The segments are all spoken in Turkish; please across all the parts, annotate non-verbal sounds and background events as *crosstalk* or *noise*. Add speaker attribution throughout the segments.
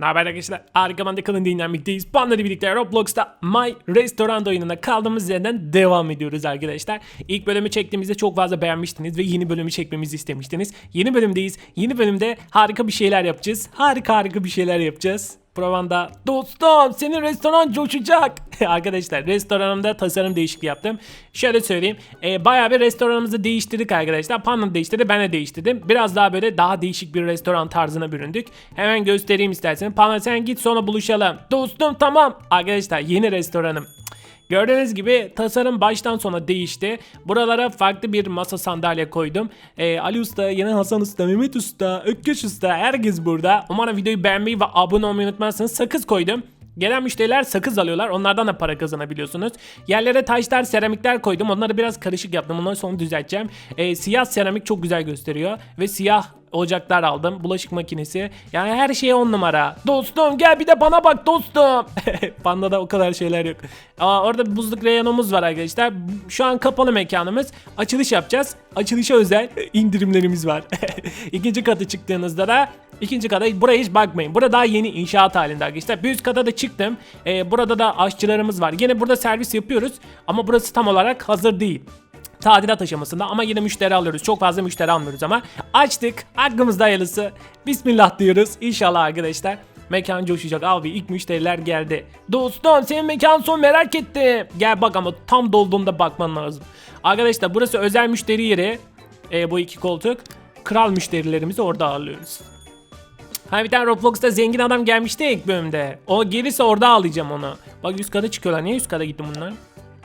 Speaker 1: Ne haber arkadaşlar? Harika Bande kanalında dinlenmekteyiz. İle birlikte Roblox'ta My Restaurant oyununa kaldığımız yerden devam ediyoruz arkadaşlar. İlk bölümü çektiğimizde çok fazla beğenmiştiniz ve yeni bölümü çekmemizi istemiştiniz. Yeni bölümdeyiz. Yeni bölümde harika bir şeyler yapacağız. Harika harika bir şeyler yapacağız. Provanda dostum senin restoran coşacak. *laughs* arkadaşlar restoranımda tasarım değişikliği yaptım. Şöyle söyleyeyim. E, bayağı bir restoranımızı değiştirdik arkadaşlar. Panda değiştirdi ben de değiştirdim. Biraz daha böyle daha değişik bir restoran tarzına büründük. Hemen göstereyim istersen. Panda sen git sonra buluşalım. Dostum tamam. Arkadaşlar yeni restoranım. Gördüğünüz gibi tasarım baştan sona değişti. Buralara farklı bir masa sandalye koydum. Ee, Ali Usta, yeni Hasan Usta, Mehmet Usta, Ökkeş Usta herkes burada. Umarım videoyu beğenmeyi ve abone olmayı unutmazsınız. Sakız koydum. Gelen müşteriler sakız alıyorlar. Onlardan da para kazanabiliyorsunuz. Yerlere taşlar, seramikler koydum. Onları biraz karışık yaptım. Onları sonra düzelteceğim. Ee, siyah seramik çok güzel gösteriyor. Ve siyah ocaklar aldım. Bulaşık makinesi. Yani her şey on numara. Dostum gel bir de bana bak dostum. *laughs* Panda'da o kadar şeyler yok. Aa, orada bir buzluk reyonumuz var arkadaşlar. Şu an kapalı mekanımız. Açılış yapacağız. Açılışa özel *laughs* indirimlerimiz var. *laughs* İkinci katı çıktığınızda da ikinci kata buraya hiç bakmayın. Burada daha yeni inşaat halinde arkadaşlar. Bir üst kata da çıktım. Ee, burada da aşçılarımız var. Yine burada servis yapıyoruz. Ama burası tam olarak hazır değil tadilat aşamasında ama yine müşteri alıyoruz. Çok fazla müşteri almıyoruz ama açtık. Aklımızda hayırlısı. Bismillah diyoruz. İnşallah arkadaşlar. Mekan coşacak abi ilk müşteriler geldi. Dostum senin mekan son merak ettim. Gel bak ama tam dolduğunda bakman lazım. Arkadaşlar burası özel müşteri yeri. Ee, bu iki koltuk. Kral müşterilerimizi orada ağırlıyoruz. Ha bir tane Roblox'ta zengin adam gelmişti ilk bölümde. O gelirse orada ağlayacağım onu. Bak üst kata çıkıyorlar. Niye üst kata gitti bunlar?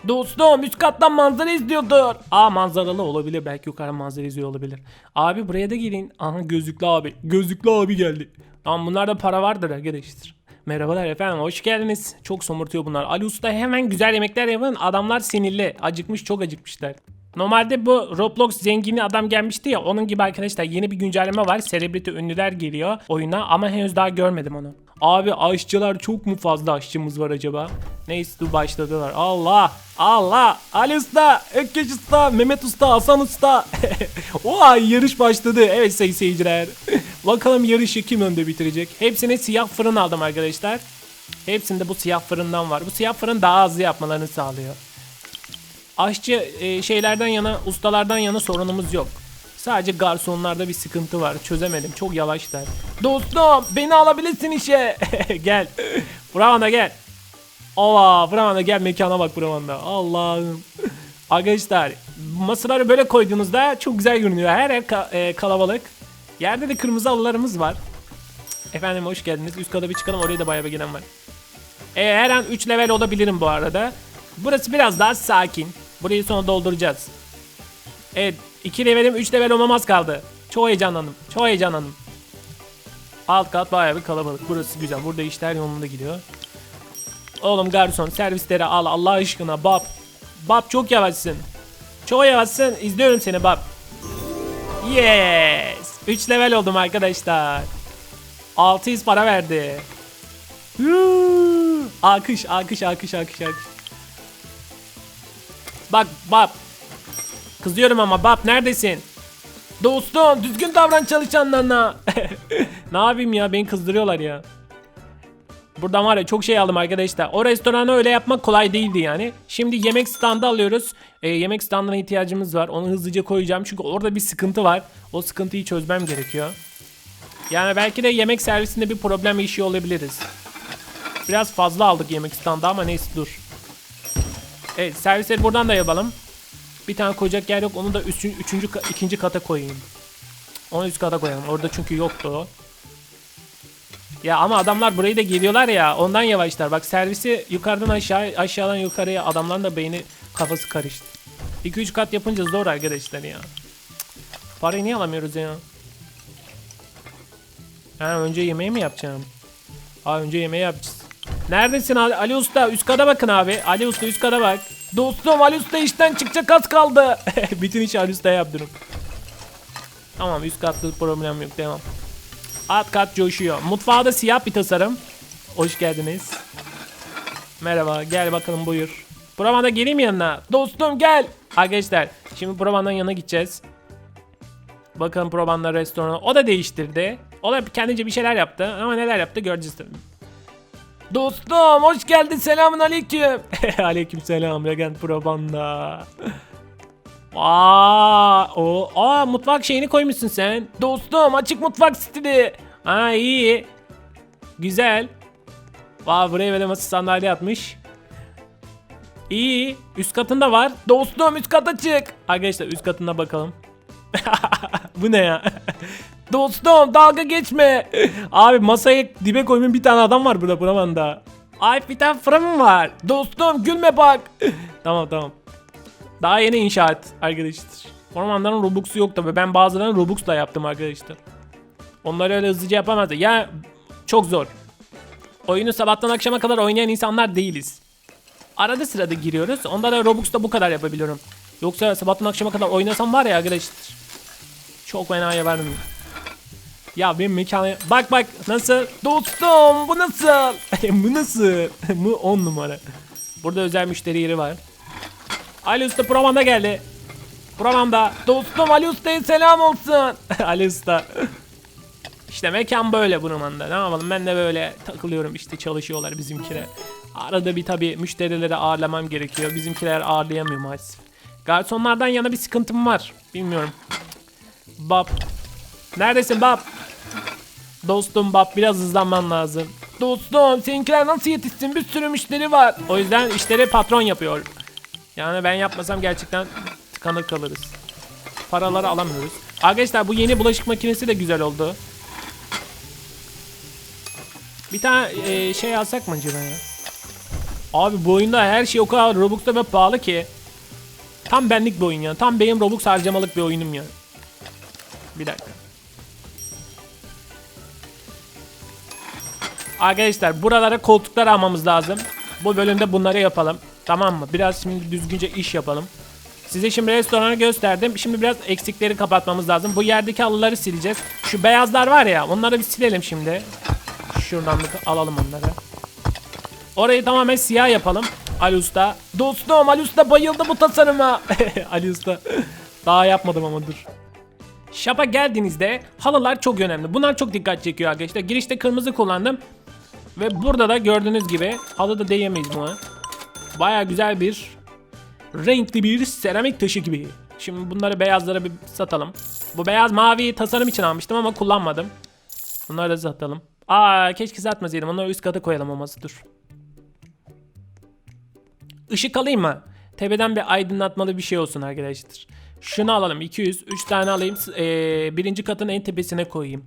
Speaker 1: Dostum üst kattan manzara izliyordur. Aa manzaralı olabilir. Belki yukarı manzara izliyor olabilir. Abi buraya da gelin. Aha gözlüklü abi. Gözlüklü abi geldi. Tamam bunlarda para vardır arkadaşlar. Merhabalar efendim hoş geldiniz. Çok somurtuyor bunlar. Ali Usta hemen güzel yemekler yapın. Adamlar sinirli. Acıkmış çok acıkmışlar. Normalde bu Roblox zengini adam gelmişti ya onun gibi arkadaşlar yeni bir güncelleme var. Celebrity ünlüler geliyor oyuna ama henüz daha görmedim onu. Abi aşçılar çok mu fazla aşçımız var acaba? Neyse dur başladılar. Allah Allah Ali Usta, Ökkeş Usta, Mehmet Usta, Hasan Usta. *laughs* Oha yarış başladı. Evet sayın seyirciler. *laughs* Bakalım yarışı kim önde bitirecek? Hepsine siyah fırın aldım arkadaşlar. Hepsinde bu siyah fırından var. Bu siyah fırın daha hızlı yapmalarını sağlıyor. Aşçı e, şeylerden yana, ustalardan yana sorunumuz yok. Sadece garsonlarda bir sıkıntı var. Çözemedim. Çok yavaşlar. Dostum beni alabilirsin işe. *laughs* gel. Bravanda gel. Allah Bravanda gel mekana bak Bravanda. Allah'ım. Arkadaşlar masaları böyle koyduğunuzda çok güzel görünüyor. Her yer ka- e, kalabalık. Yerde de kırmızı halılarımız var. Efendim hoş geldiniz. Üst kata bir çıkalım. Oraya da bayağı bir gelen var. E, her an 3 level olabilirim bu arada. Burası biraz daha sakin. Burayı sonra dolduracağız. Evet 2 levelim 3 level olmamaz kaldı. Çok heyecanlandım. Çok heyecanlandım. Alt kat bayağı bir kalabalık. Burası güzel. Burada işler yolunda gidiyor. Oğlum garson servisleri al Allah aşkına bab. Bab çok yavaşsın. Çok yavaşsın. İzliyorum seni bab. Yes. 3 level oldum arkadaşlar. 600 para verdi. Huu. Alkış, alkış, alkış, alkış, alkış. Bak, bak. Kızıyorum ama bab neredesin? Dostum düzgün davran çalışanlarına. *laughs* ne yapayım ya beni kızdırıyorlar ya. Buradan var ya çok şey aldım arkadaşlar. O restoranı öyle yapmak kolay değildi yani. Şimdi yemek standı alıyoruz. Ee, yemek standına ihtiyacımız var. Onu hızlıca koyacağım çünkü orada bir sıkıntı var. O sıkıntıyı çözmem gerekiyor. Yani belki de yemek servisinde bir problem yaşıyor olabiliriz. Biraz fazla aldık yemek standı ama neyse dur. Evet servisleri buradan da yapalım. Bir tane koyacak yer yok. Onu da üçüncü, üçüncü ikinci kata koyayım. Onu üst kata koyalım. Orada çünkü yoktu o. Ya ama adamlar burayı da geliyorlar ya. Ondan yavaşlar. Bak servisi yukarıdan aşağı aşağıdan yukarıya adamların da beyni kafası karıştı. 2-3 kat yapınca zor arkadaşlar ya. Parayı niye alamıyoruz ya? Ha önce yemeği mi yapacağım? Ha önce yemeği yapacağız. Neredesin Ali, Ali Usta? Üst kata bakın abi. Ali Usta üst kata bak. Dostum Ali işten çıkacak az kaldı. *laughs* Bütün işi Ali Usta'ya yaptırım. Tamam üst katta problem yok devam. Alt kat coşuyor. Mutfağı da siyah bir tasarım. Hoş geldiniz. Merhaba gel bakalım buyur. Buravan'a geleyim yanına. Dostum gel. Arkadaşlar şimdi Buravan'dan yana gideceğiz. Bakalım Proban'la restoranı. O da değiştirdi. O da kendince bir şeyler yaptı ama neler yaptı göreceğiz tabii. Dostum hoş geldin selamun aleyküm. *laughs* aleyküm selam Regent Probanda. Aa, o, aa mutfak şeyini koymuşsun sen. Dostum açık mutfak stili. Ha iyi. Güzel. Vay buraya böyle masa sandalye atmış. İyi. Üst katında var. Dostum üst kata çık. Arkadaşlar üst katına bakalım. *laughs* Bu ne ya? Dostum dalga geçme. Abi masaya dibe koymun bir tane adam var burada buramanda. Ay bir tane fırın var. Dostum gülme bak. tamam tamam. Daha yeni inşaat arkadaşlar. Ormanların Robux'u yok tabi. Ben bazılarını Robux'la yaptım arkadaşlar. Onları öyle hızlıca yapamazdı. Ya çok zor. Oyunu sabahtan akşama kadar oynayan insanlar değiliz. Arada sırada giriyoruz. Onda da Robux'ta bu kadar yapabiliyorum. Yoksa sabahtan akşama kadar oynasam var ya arkadaşlar. Çok fena yapardım. Ya benim mekanı... Bak bak nasıl? Dostum bu nasıl? *laughs* bu nasıl? *laughs* bu 10 numara. Burada özel müşteri yeri var. Ali Usta Proman'da geldi. Proman'da. Dostum Ali Usta'ya selam olsun. *laughs* Ali Usta. İşte mekan böyle Proman'da. Ne yapalım ben de böyle takılıyorum işte çalışıyorlar bizimkiler. Arada bir tabi müşterileri ağırlamam gerekiyor. Bizimkiler ağırlayamıyor maalesef. Garsonlardan yana bir sıkıntım var. Bilmiyorum. Bab. Neredesin Bab? Dostum Bab biraz hızlanman lazım. Dostum seninkiler nasıl yetişsin bir sürü müşteri var. O yüzden işleri patron yapıyor. Yani ben yapmasam gerçekten tıkanır kalırız. Paraları alamıyoruz. Arkadaşlar bu yeni bulaşık makinesi de güzel oldu. Bir tane e, şey alsak mı acaba ya? Abi bu oyunda her şey o kadar Robux'ta ve pahalı ki. Tam benlik bir oyun ya. Tam benim Robux harcamalık bir oyunum ya. Bir dakika. Arkadaşlar buralara koltuklar almamız lazım. Bu bölümde bunları yapalım. Tamam mı? Biraz şimdi düzgünce iş yapalım. Size şimdi restoranı gösterdim. Şimdi biraz eksikleri kapatmamız lazım. Bu yerdeki halıları sileceğiz. Şu beyazlar var ya onları bir silelim şimdi. Şuradan bir alalım onları. Orayı tamamen siyah yapalım. Ali Usta. Dostum Ali Usta bayıldı bu tasarıma. *laughs* Ali Usta. Daha yapmadım ama dur. Shop'a geldiğinizde halılar çok önemli. Bunlar çok dikkat çekiyor arkadaşlar. Girişte kırmızı kullandım. Ve burada da gördüğünüz gibi halı da diyemeyiz buna. Baya güzel bir renkli bir seramik taşı gibi. Şimdi bunları beyazlara bir satalım. Bu beyaz mavi tasarım için almıştım ama kullanmadım. Bunları da satalım. Aa keşke satmasaydım. Onları üst kata koyalım olması dur. Işık alayım mı? Tepeden bir aydınlatmalı bir şey olsun arkadaşlar. Şunu alalım 200. 3 tane alayım. Ee, birinci katın en tepesine koyayım.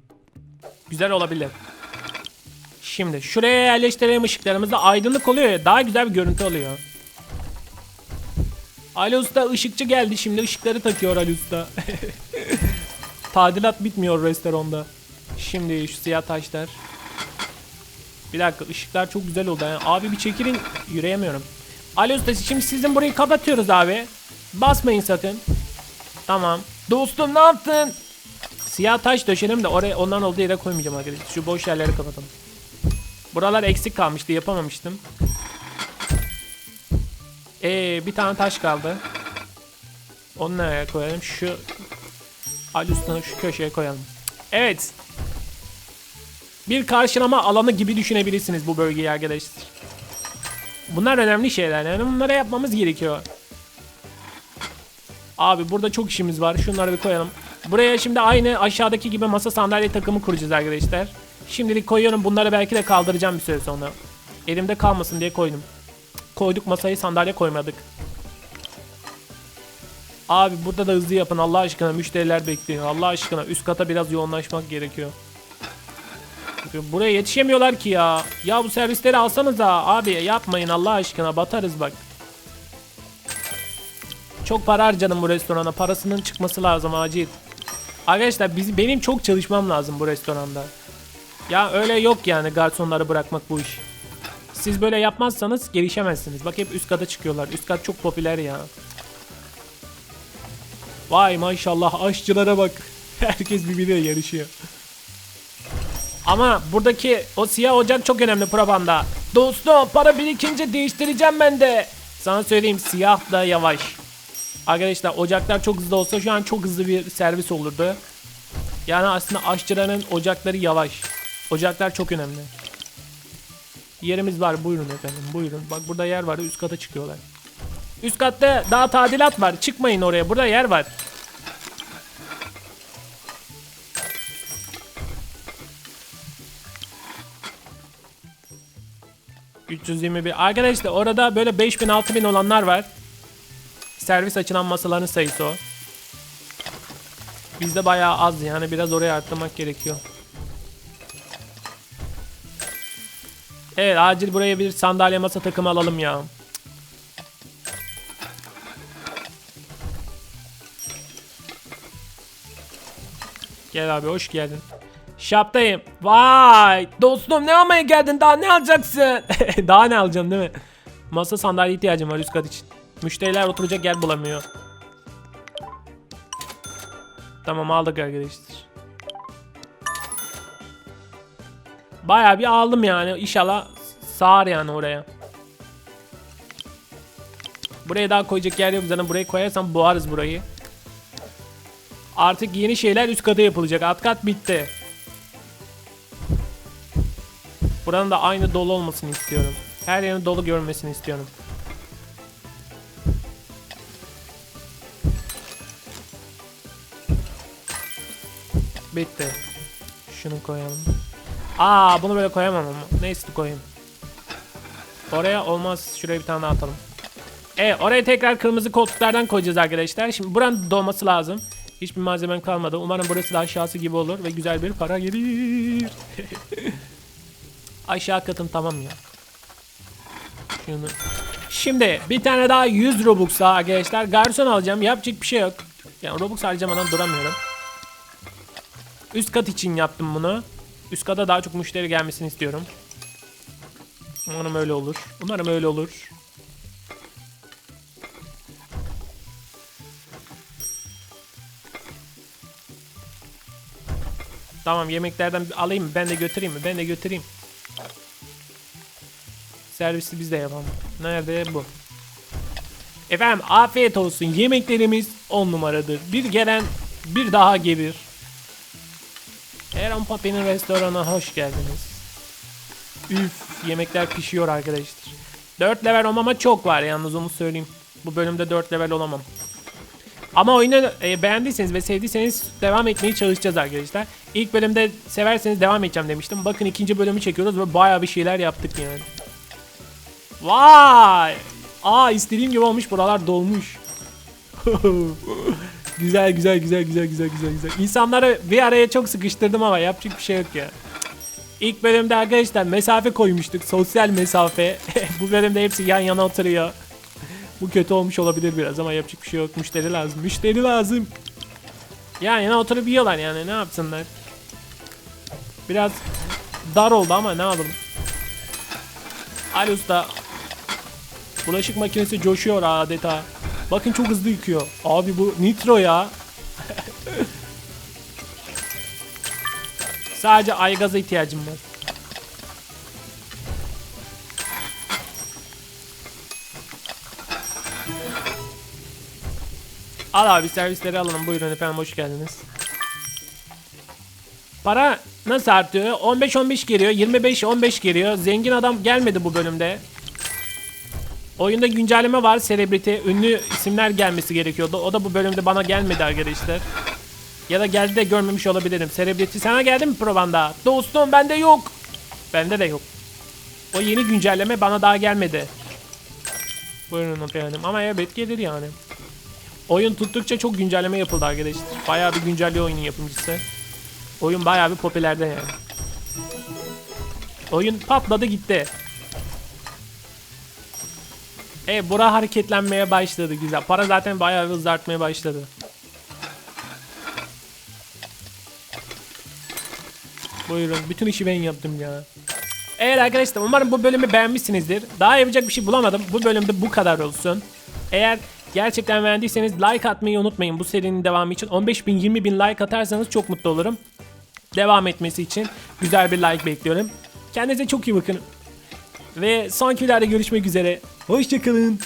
Speaker 1: Güzel olabilir. Şimdi şuraya yerleştirelim ışıklarımızda aydınlık oluyor ya daha güzel bir görüntü oluyor. Ali Usta ışıkçı geldi şimdi ışıkları takıyor Ali Usta. *laughs* Tadilat bitmiyor restoranda. Şimdi şu siyah taşlar. Bir dakika ışıklar çok güzel oldu. Yani abi bir çekilin yürüyemiyorum. Ali Usta şimdi sizin burayı kapatıyoruz abi. Basmayın sakın. Tamam. Dostum ne yaptın? Siyah taş döşelim de oraya ondan olduğu yere koymayacağım arkadaşlar. Şu boş yerleri kapatalım. Buralar eksik kalmıştı yapamamıştım. Ee bir tane taş kaldı. Onu nereye koyalım? Şu al üstüne şu köşeye koyalım. Evet. Bir karşılama alanı gibi düşünebilirsiniz bu bölgeyi arkadaşlar. Bunlar önemli şeyler yani bunları yapmamız gerekiyor. Abi burada çok işimiz var. Şunları bir koyalım. Buraya şimdi aynı aşağıdaki gibi masa sandalye takımı kuracağız arkadaşlar. Şimdilik koyuyorum. Bunları belki de kaldıracağım bir süre sonra. Elimde kalmasın diye koydum. Koyduk masayı sandalye koymadık. Abi burada da hızlı yapın Allah aşkına müşteriler bekliyor. Allah aşkına üst kata biraz yoğunlaşmak gerekiyor. Buraya yetişemiyorlar ki ya. Ya bu servisleri alsanıza abi yapmayın Allah aşkına batarız bak. Çok para harcadım bu restorana. Parasının çıkması lazım acil. Arkadaşlar biz, benim çok çalışmam lazım bu restoranda. Ya öyle yok yani garsonları bırakmak bu iş. Siz böyle yapmazsanız gelişemezsiniz. Bak hep üst kata çıkıyorlar. Üst kat çok popüler ya. Vay maşallah aşçılara bak. *laughs* Herkes birbiriyle yarışıyor. Ama buradaki o siyah ocak çok önemli propanda. Dostum para birikince değiştireceğim ben de. Sana söyleyeyim siyah da yavaş. Arkadaşlar ocaklar çok hızlı olsa şu an çok hızlı bir servis olurdu. Yani aslında aşçıların ocakları yavaş. Ocaklar çok önemli. Yerimiz var buyurun efendim buyurun. Bak burada yer var üst kata çıkıyorlar. Üst katta daha tadilat var. Çıkmayın oraya. Burada yer var. ...321... Arkadaşlar orada böyle 5000 6000 olanlar var. Servis açılan masaların sayısı o. Bizde bayağı az yani biraz oraya arttırmak gerekiyor. Evet acil buraya bir sandalye masa takımı alalım ya. Gel abi hoş geldin. Şaptayım. Vay dostum ne almaya geldin daha ne alacaksın? *laughs* daha ne alacağım değil mi? Masa sandalye ihtiyacım var üst kat için. Müşteriler oturacak yer bulamıyor. Tamam aldık arkadaşlar. Bayağı bir aldım yani. İnşallah sağır yani oraya. Buraya daha koyacak yer yok. Zaten buraya koyarsam boğarız burayı. Artık yeni şeyler üst kata yapılacak. Alt kat bitti. Buranın da aynı dolu olmasını istiyorum. Her yerin dolu görmesini istiyorum. Bitti. Şunu koyalım. Aa bunu böyle koyamam ama. Neyse koyayım. Oraya olmaz. Şuraya bir tane daha atalım. Evet oraya tekrar kırmızı koltuklardan koyacağız arkadaşlar. Şimdi buranın dolması lazım. Hiçbir malzemem kalmadı. Umarım burası da aşağısı gibi olur ve güzel bir para gelir. *laughs* Aşağı katım tamam ya. Şunu. Şimdi bir tane daha 100 Robux daha arkadaşlar. Garson alacağım. Yapacak bir şey yok. Yani Robux harcamadan duramıyorum. Üst kat için yaptım bunu. Üst kata daha çok müşteri gelmesini istiyorum. Umarım öyle olur. Umarım öyle olur. Tamam yemeklerden alayım mı? Ben de götüreyim mi? Ben de götüreyim. Servisi biz de yapalım. Nerede bu? Efendim afiyet olsun. Yemeklerimiz 10 numaradır. Bir gelen bir daha gelir. Aaron Papi'nin restoranına hoş geldiniz. Üf yemekler pişiyor arkadaşlar. 4 level olmama çok var yalnız onu söyleyeyim. Bu bölümde 4 level olamam. Ama oyunu e, beğendiyseniz ve sevdiyseniz devam etmeye çalışacağız arkadaşlar. İlk bölümde severseniz devam edeceğim demiştim. Bakın ikinci bölümü çekiyoruz ve bayağı bir şeyler yaptık yani. Vay! Aa istediğim gibi olmuş buralar dolmuş. *laughs* güzel güzel güzel güzel güzel güzel güzel. İnsanları bir araya çok sıkıştırdım ama yapacak bir şey yok ya. İlk bölümde arkadaşlar mesafe koymuştuk. Sosyal mesafe. *laughs* Bu bölümde hepsi yan yana oturuyor. Bu kötü olmuş olabilir biraz ama yapacak bir şey yok. Müşteri lazım. Müşteri lazım. Yan yana oturup yiyorlar yani ne yapsınlar. Biraz dar oldu ama ne yapalım. Ali Usta. Bulaşık makinesi coşuyor adeta. Bakın çok hızlı yıkıyor. Abi bu nitro ya. Sadece aygaza ihtiyacım var. Al abi servisleri alalım. Buyurun efendim hoş geldiniz. Para nasıl artıyor? 15-15 geliyor. 25-15 geliyor. Zengin adam gelmedi bu bölümde. Oyunda güncelleme var. Celebrity, ünlü isimler gelmesi gerekiyordu. O da bu bölümde bana gelmedi arkadaşlar. Ya da geldi de görmemiş olabilirim. Celebrity sana geldi mi provanda? Dostum bende yok. Bende de yok. O yeni güncelleme bana daha gelmedi. Buyurun efendim. Ama evet gelir yani. Oyun tuttukça çok güncelleme yapıldı arkadaşlar. Bayağı bir güncelliyor oyunun yapımcısı. Oyun bayağı bir popülerde yani. Oyun patladı gitti. E bura hareketlenmeye başladı güzel. Para zaten bayağı hızlı artmaya başladı. Buyurun bütün işi ben yaptım ya. Evet arkadaşlar umarım bu bölümü beğenmişsinizdir. Daha yapacak bir şey bulamadım. Bu bölümde bu kadar olsun. Eğer gerçekten beğendiyseniz like atmayı unutmayın. Bu serinin devamı için 15 bin 20 bin like atarsanız çok mutlu olurum. Devam etmesi için güzel bir like bekliyorum. Kendinize çok iyi bakın. Ve sonraki videoda görüşmek üzere. Hoşçakalın.